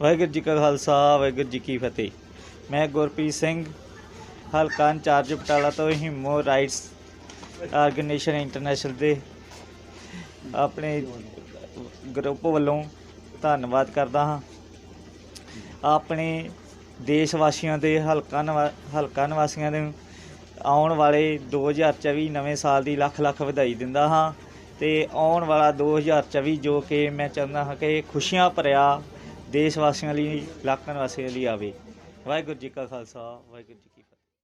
ਵਾਹਿਗੁਰੂ ਜੀ ਕਾ ਖਾਲਸਾ, ਵਾਹਿਗੁਰੂ ਜੀ ਕੀ ਫਤਿਹ। ਮੈਂ ਗੁਰਪ੍ਰੀਤ ਸਿੰਘ, ਹਲਕਾ ਇੰਚਾਰਜ ਬਟਾਲਾ ਤੋਂ ਹਿੰਮੋ ਰਾਈਟਸ ਆਰਗੇਨਾਈਜੇਸ਼ਨ ਇੰਟਰਨੈਸ਼ਨਲ ਦੇ ਆਪਣੇ ਗਰੁੱਪ ਵੱਲੋਂ ਧੰਨਵਾਦ ਕਰਦਾ ਹਾਂ। ਆਪਣੇ ਦੇਸ਼ ਵਾਸੀਆਂ ਦੇ, ਹਲਕਾ ਨਿਵਾ- ਹਲਕਾ ਨਿਵਾਸੀਆਂ ਨੂੰ ਆਉਣ ਵਾਲੇ 2024 ਨਵੇਂ ਸਾਲ ਦੀ ਲੱਖ ਲੱਖ ਵਧਾਈ ਦਿੰਦਾ ਹਾਂ ਤੇ ਆਉਣ ਵਾਲਾ 2024 ਜੋ ਕਿ ਮੈਂ ਚਾਹੁੰਦਾ ਹਾਂ ਕਿ ਖੁਸ਼ੀਆਂ ਭਰਿਆ ਦੇਸ਼ ਵਾਸੀਆਂ ਲਈ ਇਲਾਕਾ ਨਿਵਾਸੀਆਂ ਲਈ ਆਵੇ। ਵਾਹਿਗੁਰੂ ਜੀ ਕਾ ਖਾਲਸਾ ਵਾਹਿਗੁਰੂ ਜੀ ਕੀ